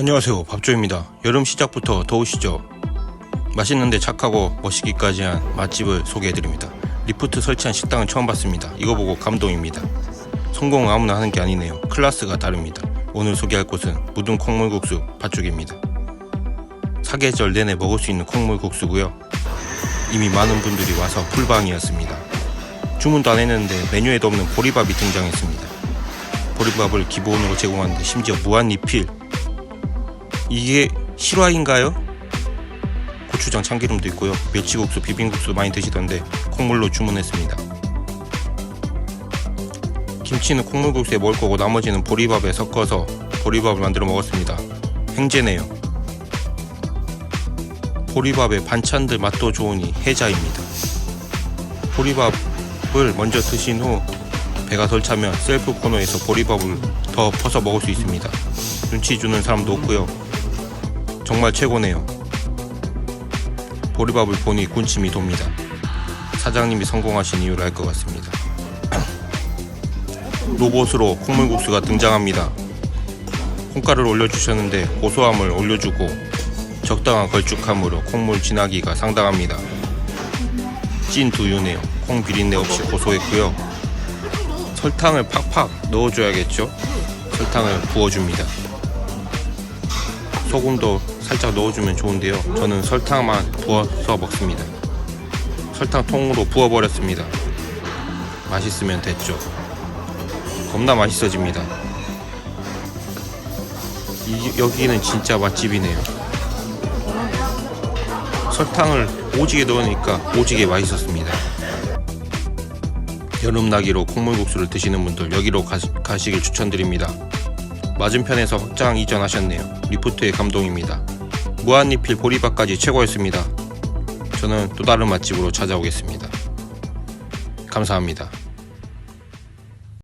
안녕하세요. 밥조입니다. 여름 시작부터 더우시죠? 맛있는데 착하고 멋있기까지 한 맛집을 소개해드립니다. 리프트 설치한 식당은 처음 봤습니다. 이거 보고 감동입니다. 성공은 아무나 하는 게 아니네요. 클래스가 다릅니다. 오늘 소개할 곳은 묻은 콩물국수 팥죽입니다. 사계절 내내 먹을 수 있는 콩물국수고요. 이미 많은 분들이 와서 풀방이었습니다. 주문도 안 했는데 메뉴에도 없는 보리밥이 등장했습니다. 보리밥을 기본으로 제공하는데 심지어 무한 리필 이게 실화인가요? 고추장 참기름도 있고요. 멸치국수, 비빔국수 많이 드시던데 콩물로 주문했습니다. 김치는 콩물국수에 먹을 거고 나머지는 보리밥에 섞어서 보리밥을 만들어 먹었습니다. 횡재네요. 보리밥에 반찬들 맛도 좋으니 해자입니다. 보리밥을 먼저 드신 후 배가 덜 차면 셀프 코너에서 보리밥을 더 퍼서 먹을 수 있습니다. 눈치 주는 사람도 없고요. 정말 최고네요. 보리밥을 보니 군침이 돕니다. 사장님이 성공하신 이유를 알 것 같습니다. 로봇으로 콩물국수가 등장합니다. 콩가루를 올려주셨는데 고소함을 올려주고 적당한 걸쭉함으로 콩물 진하기가 상당합니다. 찐 두유네요. 콩 비린내 없이 고소했고요. 설탕을 팍팍 넣어줘야겠죠? 설탕을 부어줍니다. 소금도 살짝 넣어주면 좋은데요. 저는 설탕만 부어서 먹습니다. 설탕 통으로 부어버렸습니다. 맛있으면 됐죠. 겁나 맛있어집니다. 이- 여기는 진짜 맛집이네요. 설탕을 오지게 넣으니까 오지게 맛있었습니다. 여름나기로 콩물국수를 드시는 분들 여기로 가, 가시길 추천드립니다. 맞은편에서 확장 이전하셨네요. 리프트의 감동입니다. 무한리필 보리밥까지 최고였습니다. 저는 또 다른 맛집으로 찾아오겠습니다. 감사합니다.